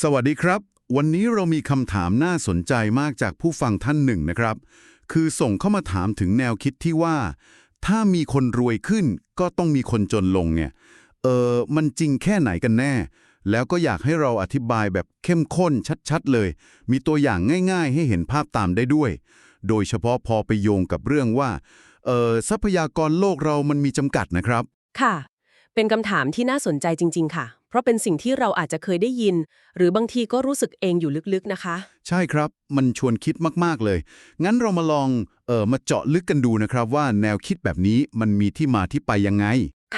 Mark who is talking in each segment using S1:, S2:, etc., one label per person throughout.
S1: สวัสดีครับ วันนี้เรามีคำถามน่าสนใจมากจากผู้ฟังท่านหนึ่งนะครับ คือส่งเข้ามาถามถึงแนวคิดที่ว่า ถ้ามีคนรวยขึ้นก็ต้องมีคนจนลงเนี่ย เออมันจริงแค่ไหนกันแน่ แล้วก็อยากให้เราอธิบายแบบเข้มข้นชัดๆเลย มีตัวอย่างง่ายๆ ให้เห็นภาพตามได้ด้วย โดยเฉพาะพอไปโยงกับเรื่องว่า เออทรัพยากรโลกเรามันมีจำกัดนะครับ
S2: ค่ะ เป็นคำถามที่น่าสนใจจริง ๆ ค่ะ เพราะเป็นสิ่งที่เราอาจจะเคยได้ยิน หรือบางทีก็รู้สึกเองอยู่ลึกๆนะคะ
S1: ใช่ครับ มันชวนคิดมาก ๆ เลย งั้นเรามาลองเออมาเจาะลึกกันดูนะครับว่าแนวคิดแบบนี้มันมีที่มาที่ไปยังไง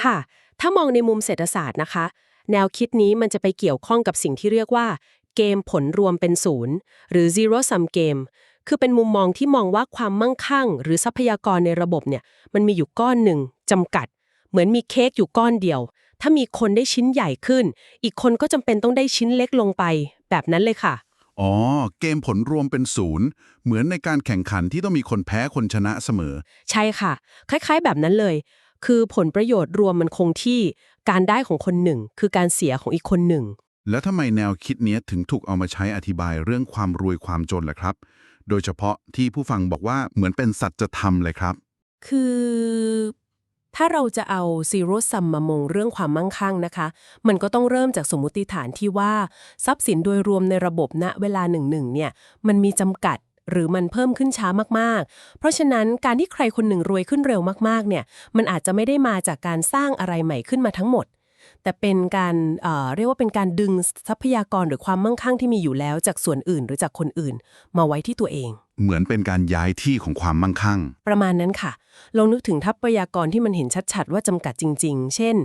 S2: ค่ะ ถ้ามองในมุมเศรษฐศาสตร์นะคะ แนวคิดนี้มันจะไปเกี่ยวข้องกับสิ่งที่เรียกว่า เกมผลรวมเป็นศูนย์หรือ zero sum game คือเป็นมุมมองที่มองว่าความมั่งคั่ง หรือทรัพยากรในระบบเนี่ยมันมีอยู่ก้อนหนึ่งจำกัด เหมือนมีเค้กอยู่ก้อนเดียว ถ้ามีคนได้ชิ้นใหญ่ขึ้น อีกคนก็จำเป็นต้องได้ชิ้นเล็กลงไป แบบนั้นเลยค่ะ
S1: อ๋อ เกมผลรวมเป็นศูนย์เหมือนในการแข่งขันที่ต้องมีคนแพ้คนชนะเสมอ
S2: ใช่ค่ะ คล้าย ๆ แบบนั้นเลย คือผลประโยชน์รวมมันคงที่ การได้ของคนหนึ่ง คือการเสียของอีกคนหนึ่ง
S1: แล้วทำไมแนวคิดเนี้ยถึงถูกเอามาใช้อธิบายเรื่องความรวยความจนล่ะครับ โดยเฉพาะที่ผู้ฟังบอกว่าเหมือนเป็นสัจธรรมเลยครับ
S2: คือ ถ้าเราจะเอาซีโร่ซัมมามงเรื่องความมั่งคั่งนะคะ มันก็ต้องเริ่มจากสมมติฐานที่ว่า ทรัพย์สินโดยรวมในระบบณเวลาหนึ่งหนึ่งเนี่ยมันมีจำกัดหรือมันเพิ่มขึ้นช้ามากๆ เพราะฉะนั้นการที่ใครคนหนึ่งรวยขึ้นเร็วมากๆ เนี่ย มันอาจจะไม่ได้มาจากการสร้างอะไรใหม่ขึ้นมาทั้งหมด แต่เป็นการเอ่อเรียกว่าเป็นการดึงทรัพยากรหรือความมั่งคั่งที่มีอยู่แล้วจากส่วนอื่นหรือจากคนอื่น มาไว้ที่ตัวเอง
S1: เหมือนเป็นการย้ายที่ของความมั่งคั่ง
S2: ประมาณนั้นค่ะลองนึกถึงทรัพยากรที่มันเห็นชัดๆ ว่าจำกัดจริง ๆ เช่น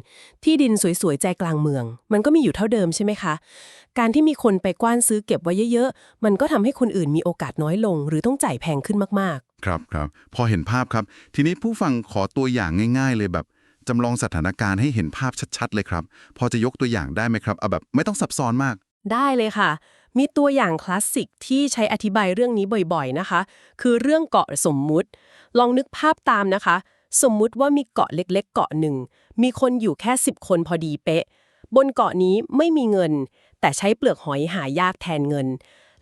S2: ที่ดินสวยๆใจกลางเมือง มันก็มีอยู่เท่าเดิมใช่ไหมคะ การที่มีคนไปกว้านซื้อเก็บไว้เยอะๆ มันก็ทำให้คนอื่นมีโอกาสน้อยลง หรือต้องจ่ายแพงขึ้นมาก
S1: ครับครับพอเห็นภาพครับ ทีนี้ผู้ฟังขอตัวอย่างง่าย ๆ เลยแบบ จำลองสถานการณ์ให้เห็นภาพชัดๆ เลยครับ พอจะยกตัวอย่างได้ไหมครับเอาแบบไม่ต้องซับซ้อนมาก
S2: ได้เลยค่ะ มีตัวอย่างคลาสสิกที่ใช้อธิบายเรื่องนี้บ่อยๆนะคะ คือเรื่องเกาะสมมุติ ลองนึกภาพตามนะคะ สมมุติว่ามีเกาะเล็กๆ เกาะหนึ่ง มีคนอยู่แค่ 10 คนพอดีเป๊ะ บนเกาะนี้ไม่มีเงิน แต่ใช้เปลือกหอยหายากแทนเงิน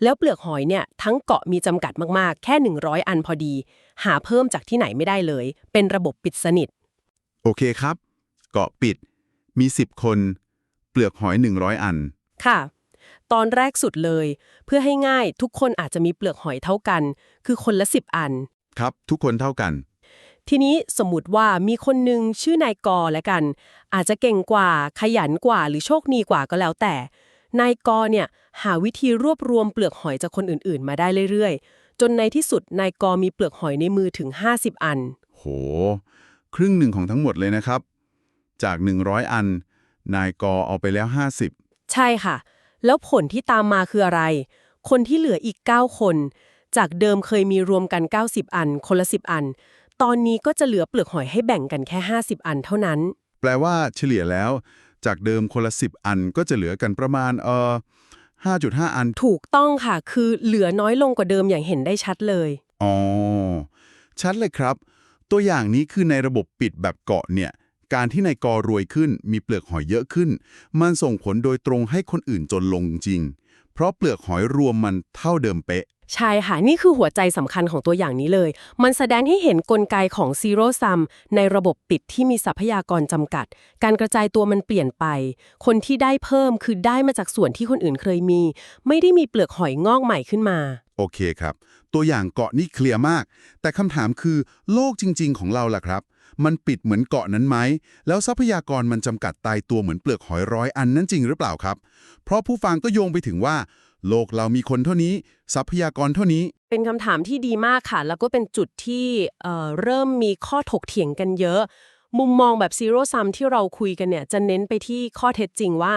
S2: แล้วเปลือกหอยเนี่ยทั้งเกาะมีจำกัดมากๆ แค่ 100 อันพอดี หาเพิ่มจากที่ไหนไม่ได้เลย เป็นระบบปิดสนิท
S1: โอเคครับ เกาะปิด มี 10 คน เปลือกหอย 100 อัน
S2: ค่ะ ตอนแรกสุดเลย เพื่อให้ง่ายทุกคนอาจจะมีเปลือกหอยเท่ากัน คือคนละ 10 อัน
S1: ครับ ทุกคนเท่ากัน
S2: ทีนี้สมมติว่ามีคนหนึ่งชื่อนายกอแล้วกัน อาจจะเก่งกว่า ขยันกว่า หรือโชคดีกว่าก็แล้วแต่ นายกอเนี่ยหาวิธีรวบรวมเปลือกหอยจากคนอื่นๆ มาได้เรื่อยๆ จนในที่สุดนายกอมีเปลือกหอยในมือถึง 50 อัน
S1: โห ครึ่งหนึ่งของทั้งหมดเลยนะครับ จาก 100 อัน นายกอเอาไปแล้ว 50
S2: ใช่ค่ะ แล้วผลที่ตามมาคืออะไร คนที่เหลืออีก 9 คน จากเดิมเคยมีรวมกัน 90 อัน คนละ 10 อัน ตอนนี้ก็จะเหลือเปลือกหอยให้แบ่งกันแค่ 50 อันเท่านั้น
S1: แปลว่าเฉลี่ยแล้ว จากเดิมคนละ 10 อันก็จะเหลือกันประมาณเอ่อ5.5 อัน
S2: ถูกต้องค่ะ คือเหลือน้อยลงกว่าเดิมอย่างเห็นได้ชัดเลย
S1: อ๋อ ชัดเลยครับ ตัวอย่างนี้คือในระบบปิดแบบเกาะเนี่ย การที่นายกอรวยขึ้น มีเปลือกหอยเยอะขึ้น มันส่งผลโดยตรงให้คนอื่นจนลงจริง เพราะเปลือกหอยรวมมันเท่าเดิมเป๊ะ
S2: ใช่ค่ะ นี่คือหัวใจสำคัญของตัวอย่างนี้เลย มันแสดงให้เห็นกลไกของ Zero Sum ในระบบปิดที่มีทรัพยากรจำกัด การกระจายตัวมันเปลี่ยนไป คนที่ได้เพิ่มคือได้มาจากส่วนที่คนอื่นเคยมี ไม่ได้มีเปลือกหอยงอกใหม่ขึ้นมา
S1: โอเคครับ ตัวอย่างเกาะนี่เคลียร์มาก แต่คำถามคือโลกจริง ๆ ของเราล่ะครับ มันปิดเหมือนเกาะนั้นไหม แล้วทรัพยากรมันจำกัดตายตัวเหมือนเปลือกหอยร้อยอันนั้นจริงหรือเปล่าครับ เพราะผู้ฟังก็โยงไปถึงว่า โลกเรามีคนเท่านี้ ทรัพยากรเท่านี้
S2: เป็นคำถามที่ดีมากค่ะ แล้วก็เป็นจุดที่เเริ่มมีข้อถกเถียงกันเยอะ มุมมองแบบซีโร่ซัมที่เราคุยกันเนี่ยจะเน้นไปที่ข้อเท็จจริงว่า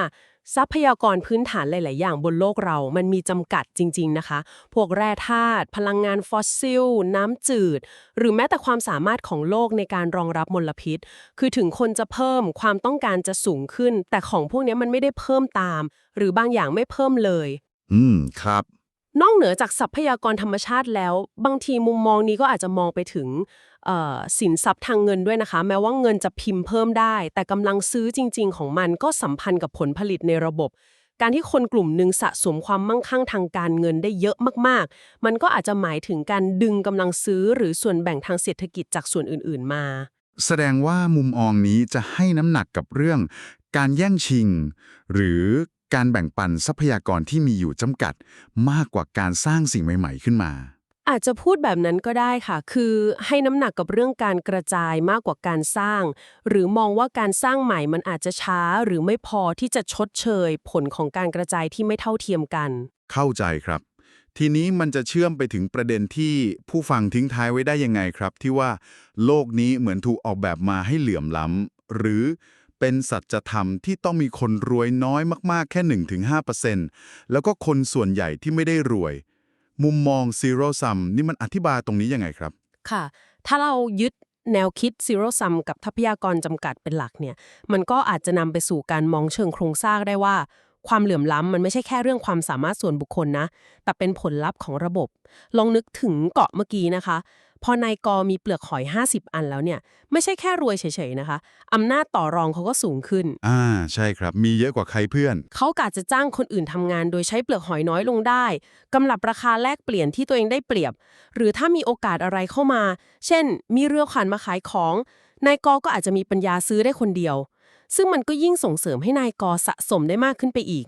S2: ทรัพยากรพื้นฐานหลาย ๆ อย่างบนโลกเรามันมีจำกัดจริง ๆ นะคะ พวกแร่ธาตุ พลังงานฟอสซิล น้ำจืด หรือแม้แต่ความสามารถของโลกในการรองรับมลพิษ คือถึงคนจะเพิ่มความต้องการจะสูงขึ้น แต่ของพวกนี้มันไม่ได้เพิ่มตาม หรือบางอย่างไม่เพิ่มเลย
S1: อืม ครับ
S2: นอกเหนือจากทรัพยากรธรรมชาติแล้ว บางทีมุมมองนี้ก็อาจจะมองไปถึงสินทรัพย์ทางเงินด้วยนะคะ แม้ว่าเงินจะพิมพ์เพิ่มได้ แต่กำลังซื้อจริง ๆ ของมันก็สัมพันธ์กับผลผลิตในระบบ การที่คนกลุ่มหนึ่งสะสมความมั่งคั่งทางการเงินได้เยอะมากๆ มันก็อาจจะหมายถึงการดึงกำลังซื้อหรือส่วนแบ่งทางเศรษฐกิจจากส่วนอื่น ๆ มา
S1: แสดงว่ามุมมองนี้จะให้น้ำหนักกับเรื่อง การแย่งชิง หรือ การแบ่งปันทรัพยากรที่มีอยู่จำกัด มากกว่าการสร้างสิ่งใหม่ ๆ ขึ้นมา
S2: อาจจะพูดแบบนั้นก็ได้ค่ะ คือให้น้ำหนักกับเรื่องการกระจายมากกว่าการสร้าง หรือมองว่าการสร้างใหม่มันอาจจะช้าหรือไม่พอที่จะชดเชย ผลของการกระจายที่ไม่เท่าเทียมกัน
S1: เข้าใจครับ ทีนี้มันจะเชื่อมไปถึงประเด็นที่ผู้ฟังทิ้งท้ายไว้ได้ยังไงครับ ที่ว่า โลกนี้เหมือนถูกออกแบบมาให้เหลื่อมล้ำหรือ เป็นสัจธรรมที่ต้องมีคนรวยน้อยมากๆ แค่ 1-5%แล้วก็คนส่วนใหญ่ที่ไม่ได้รวย มุมมอง zero sum นี่มันอธิบายตรงนี้ยังไงครับ
S2: ค่ะ ถ้าเรายึดแนวคิด zero sum กับทรัพยากรจำกัดเป็นหลักเนี่ย มันก็อาจจะนำไปสู่การมองเชิงโครงสร้างได้ว่า ความเหลื่อมล้ำมันไม่ใช่แค่เรื่องความสามารถส่วนบุคคลนะ แต่เป็นผลลัพธ์ของระบบ ลองนึกถึงเกาะเมื่อกี้นะคะ พอนายกอมีเปลือกหอย 50 อันแล้วเนี่ย ไม่ใช่แค่รวยเฉยๆนะคะ อำนาจต่อรองเขาก็สูงขึ้น
S1: อ่า ใช่ครับ มีเยอะกว่าใครเพื่อน
S2: เขากอาจจะจ้างคนอื่นทำงานโดยใช้เปลือกหอยน้อยลงได้กำลับราคาแลกเปลี่ยนที่ตัวเองได้เปรียบ หรือถ้ามีโอกาสอะไรเข้ามา เช่น มีเรือขวัญมาขายของนายกก็อาจจะมีปัญญาซื้อได้คนเดียว ซึ่งมันก็ยิ่งส่งเสริมให้นายกสะสมได้มากขึ้นไปอีก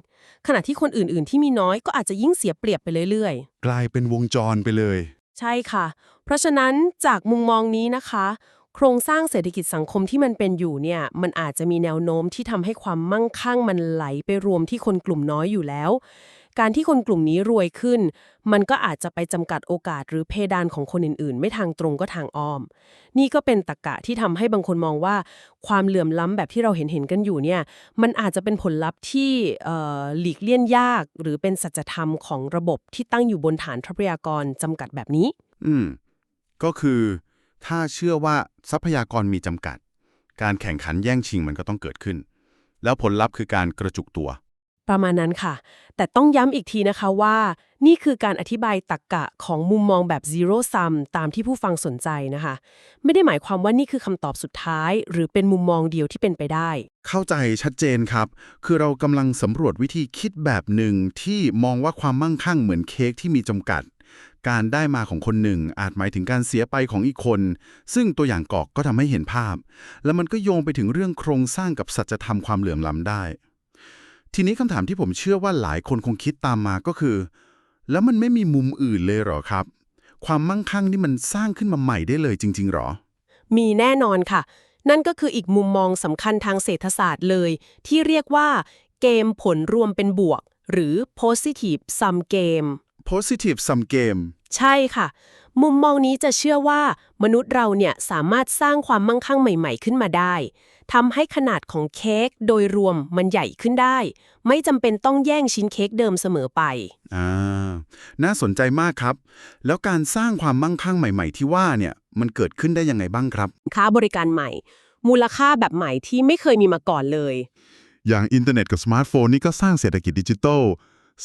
S2: ขณะที่คนอื่นๆ ที่มีน้อยก็อาจจะยิ่งเสียเปรียบไปเรื่อยๆ
S1: กลายเป็นวงจรไปเลย
S2: ใช่ค่ะ เพราะฉะนั้นจากมุมมองนี้นะคะ โครงสร้างเศรษฐกิจสังคมที่มันเป็นอยู่เนี่ย มันอาจจะมีแนวโน้มที่ทำให้ความมั่งคั่งมันไหลไปรวมที่คนกลุ่มน้อยอยู่แล้ว การที่คนกลุ่มนี้รวยขึ้น มันก็อาจจะไปจำกัดโอกาสหรือเพดานของคนอื่น ๆ ไม่ทางตรงก็ทางอ้อม นี่ก็เป็นตรรกะที่ทำให้บางคนมองว่า ความเหลื่อมล้ำแบบที่เราเห็นเห็นๆกันอยู่เนี่ย มันอาจจะเป็นผลลัพธ์ที่หลีกเลี่ยงยาก หรือเป็นสัจธรรมของระบบที่ตั้งอยู่บนฐานทรัพยากรจำกัดแบบนี้
S1: อืม ก็คือ ถ้าเชื่อว่าทรัพยากรมีจำกัด การแข่งขันแย่งชิงมันก็ต้องเกิดขึ้น แล้วผลลัพธ์คือการกระจุกตัว
S2: ประมาณนั้นค่ะ แต่ต้องย้ำอีกทีนะคะว่า นี่คือการอธิบายตรรกกะของมุมมองแบบ zero sum ตามที่ผู้ฟังสนใจนะคะ ไม่ได้หมายความว่านี่คือคำตอบสุดท้าย หรือเป็นมุมมองเดียวที่เป็นไปได้
S1: เข้าใจชัดเจนครับ คือเรากำลังสำรวจวิธีคิดแบบหนึ่งที่มองว่าความมั่งคั่งเหมือนเค้กที่มีจำกัด การได้มาของคนหนึ่ง อาจหมายถึงการเสียไปของอีกคน ซึ่งตัวอย่างกอกก็ทำให้เห็นภาพ แล้วมันก็โยงไปถึงเรื่องโครงสร้างกับสัจธรรมความเหลื่อมล้ำได้ ทีนี้คำถามที่ผมเชื่อว่าหลายคนคงคิดตามมาก็คือ แล้วมันไม่มีมุมอื่นเลยเหรอครับ ความมั่งคั่งนี่มันสร้างขึ้นมาใหม่ได้เลยจริง ๆหรอ
S2: มีแน่นอนค่ะ นั่นก็คืออีกมุมมองสำคัญทางเศรษฐศาสตร์เลย ที่เรียกว่า เกมผลรวมเป็นบวก หรือ positive sum game
S1: positive sum game
S2: ใช่ค่ะ มุมมองนี้จะเชื่อว่า มนุษย์เราเนี่ยสามารถสร้างความมั่งคั่งใหม่ ๆ ขึ้นมาได้ ทำให้ขนาดของเค้กโดยรวมมันใหญ่ขึ้นได้ ไม่จำเป็นต้องแย่งชิ้นเค้กเดิมเสมอไป
S1: อ่า น่าสนใจมากครับ แล้วการสร้างความมั่งคั่งใหม่ๆ ที่ว่าเนี่ย มันเกิดขึ้นได้ยังไงบ้างครับ
S2: ค้าบริการใหม่ มูลค่าแบบใหม่ที่ไม่เคยมีมาก่อนเลย
S3: อย่างอินเทอร์เน็ตกับสมาร์ทโฟนนี่ก็สร้างเศรษฐกิจดิจิทัล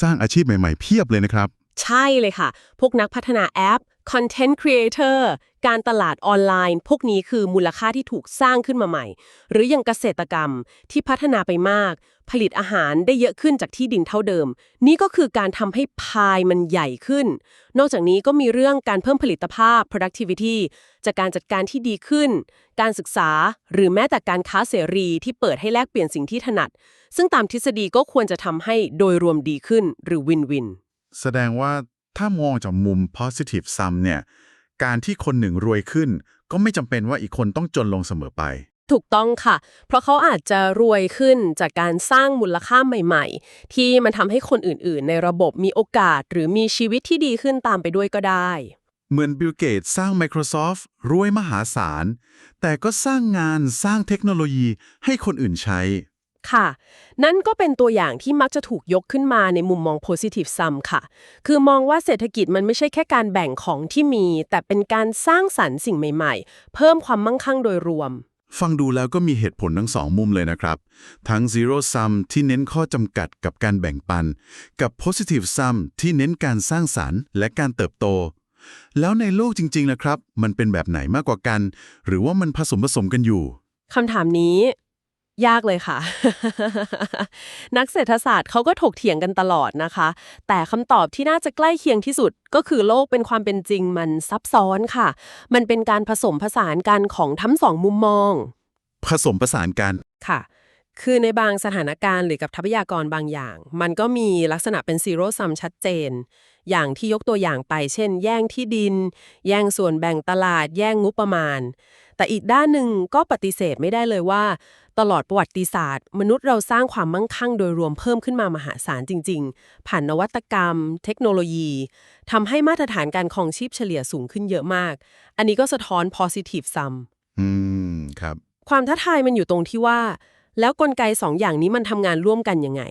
S3: สร้างอาชีพใหม่ๆเพียบเลยนะครับ
S2: ใช่เลยค่ะ พวกนักพัฒนาแอป Content Creator การตลาดออนไลน์ พวกนี้คือมูลค่าที่ถูกสร้างขึ้นมาใหม่ หรืออย่างเกษตรกรรมที่พัฒนาไปมาก ผลิตอาหารได้เยอะขึ้นจากที่ดินเท่าเดิม นี่ก็คือการทำให้พายมันใหญ่ขึ้น นอกจากนี้ก็มีเรื่องการเพิ่มผลิตภาพ productivity จากการจัดการที่ดีขึ้น การศึกษาหรือแม้แต่การค้าเสรีที่เปิดให้แลกเปลี่ยนสิ่งที่ถนัด ซึ่งตามทฤษฎีก็ควรจะทำให้โดยรวมดีขึ้นหรือวินวิน
S1: แสดงว่า ถ้ามองจากมุม positive sum เนี่ย การที่คนหนึ่งรวยขึ้น ก็ไม่จำเป็นว่าอีกคนต้องจนลงเสมอไป
S2: ถูกต้องค่ะ เพราะเขาอาจจะรวยขึ้นจากการสร้างมูลค่าใหม่ๆ ที่มันทำให้คนอื่นๆ ในระบบมีโอกาสหรือมีชีวิตที่ดีขึ้นตามไปด้วยก็ได้
S1: เหมือนบิลเกตสร้าง Microsoft รวยมหาศาล แต่ก็สร้างงานสร้างเทคโนโลยีให้คนอื่นใช้
S2: ค่ะ นั่นก็เป็นตัวอย่างที่มักจะถูกยกขึ้นมาในมุมมอง positive sum ค่ะ คือมองว่าเศรษฐกิจมันไม่ใช่แค่การแบ่งของที่มี แต่เป็นการสร้างสรรค์สิ่งใหม่ๆ เพิ่มความมั่งคั่งโดยรวม
S1: ฟังดูแล้วก็มีเหตุผลทั้งสองมุมเลยนะครับ ทั้ง zero sum ที่เน้นข้อจำกัดกับการแบ่งปัน กับ positive sum ที่เน้นการสร้างสรรค์และการเติบโต แล้วในโลกจริงๆนะครับ มันเป็นแบบไหนมากกว่ากัน หรือว่ามันผสมผสมกันอยู่
S2: คำถามนี้ ยากเลยค่ะ นักเศรษฐศาสตร์เขาก็ถกเถียงกันตลอดนะคะ แต่คำตอบที่น่าจะใกล้เคียงที่สุดก็คือโลกเป็นความเป็นจริงมันซับซ้อนค่ะ มันเป็นการผสมผสานกันของทั้งสองมุมมอง
S1: ผสมผสานกัน
S2: ค่ะ คือในบางสถานการณ์หรือกับทรัพยากรบางอย่าง มันก็มีลักษณะเป็นซีโร่ซัมชัดเจน อย่างที่ยกตัวอย่างไป เช่น แย่งที่ดิน แย่งส่วนแบ่งตลาด แย่งงบประมาณ แต่อีกด้านหนึ่งก็ปฏิเสธไม่ได้เลยว่า ตลอดประวัติศาสตร์ มนุษย์เราสร้างความมั่งคั่งโดยรวมเพิ่มขึ้นมามหาศาลจริง ๆ ผ่านนวัตกรรม เทคโนโลยีทำให้มาตรฐานการครองชีพเฉลี่ยสูงขึ้นเยอะมาก อันนี้ก็สะท้อน positive sum
S1: อืมครับ
S2: ความท้าทายมันอยู่ตรงที่ว่า แล้วกลไกสองอย่างนี้มันทำงานร่วมกันยังไง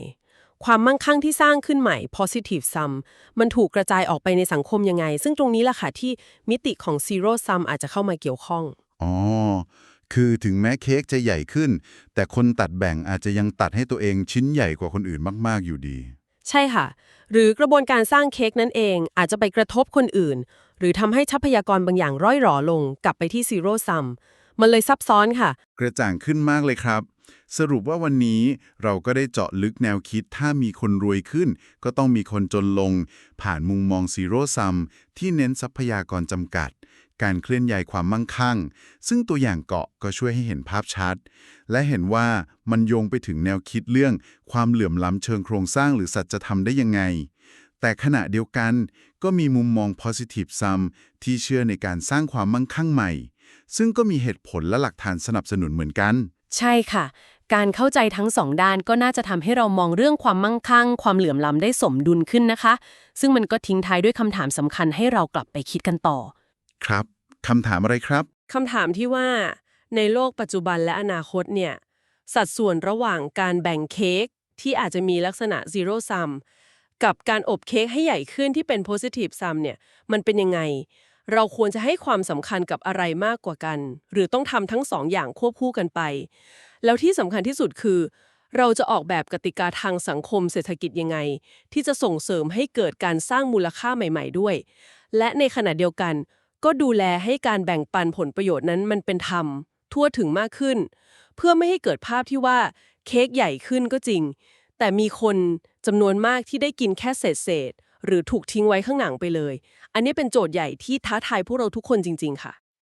S2: ความมั่งคั่งที่สร้างขึ้นใหม่ positive sum มันถูกกระจายออกไปในสังคมยังไง ซึ่งตรงนี้แหละค่ะที่มิติของ zero sum อาจจะเข้ามาเกี่ยวข้อง
S1: อ๋อ คือถึงแม้เค้กจะใหญ่ขึ้น แต่คนตัดแบ่งอาจจะยังตัดให้ตัวเองชิ้นใหญ่กว่าคนอื่นมากๆอยู่ดี
S2: ใช่ค่ะ หรือกระบวนการสร้างเค้กนั่นเองอาจจะไปกระทบคนอื่น หรือทำให้ทรัพยากรบางอย่างร่อยหรอลง กลับไปที่ zero sum มันเลยซับซ้อนค่ะ
S1: กระจ่างขึ้นมากเลยครับ สรุปว่าวันนี้เราก็ได้เจาะลึกแนวคิดถ้ามีคนรวยขึ้น ก็ต้องมีคนจนลง ผ่านมุมมองซีโร่ซัมที่เน้นทรัพยากรจำกัด การเคลื่อนย้ายความมั่งคั่ง ซึ่งตัวอย่างเกาะก็ช่วยให้เห็นภาพชัด และเห็นว่ามันโยงไปถึงแนวคิดเรื่องความเหลื่อมล้ำเชิงโครงสร้างหรือสัจธรรมได้ยังไง แต่ขณะเดียวกันก็มีมุมมอง positive sum ที่เชื่อในการสร้างความมั่งคั่งใหม่ ซึ่งก็มีเหตุผลและหลักฐานสนับสนุนเหมือนกัน
S2: ใช่ค่ะ การเข้าใจทั้งสองด้านก็น่าจะทำให้เรามองเรื่องความมั่งคั่ง ความเหลื่อมล้ำได้สมดุลขึ้นนะคะ ซึ่งมันก็ทิ้งท้ายด้วยคำถามสำคัญให้เรากลับไปคิดกันต่อ
S1: ครับคำถามอะไรครับ
S2: คำถามที่ว่า ในโลกปัจจุบันและอนาคตเนี่ย สัดส่วนระหว่างการแบ่งเค้กที่อาจจะมีลักษณะ zero sum กับการอบเค้กให้ใหญ่ขึ้นที่เป็น positive sum เนี่ยมันเป็นยังไง เราควรจะให้ความสำคัญกับอะไรมากกว่ากัน หรือต้องทำทั้งสองอย่างควบคู่กันไป แล้วที่สำคัญที่สุดคือ เราจะออกแบบกติกาทางสังคมเศรษฐกิจยังไง ที่จะส่งเสริมให้เกิดการสร้างมูลค่าใหม่ ๆ ด้วย และในขณะเดียวกัน ก็ดูแลให้การแบ่งปันผลประโยชน์นั้นมันเป็นธรรม ทั่วถึงมากขึ้น เพื่อไม่ให้เกิดภาพที่ว่าเค้กใหญ่ขึ้นก็จริง แต่มีคนจำนวนมากที่ได้กินแค่เศษเศษหรือถูกทิ้งไว้ข้างหลังไปเลย อันนี้เป็นโจทย์ใหญ่ที่ท้าทายพวกเราทุกคนจริง ๆ ค่ะ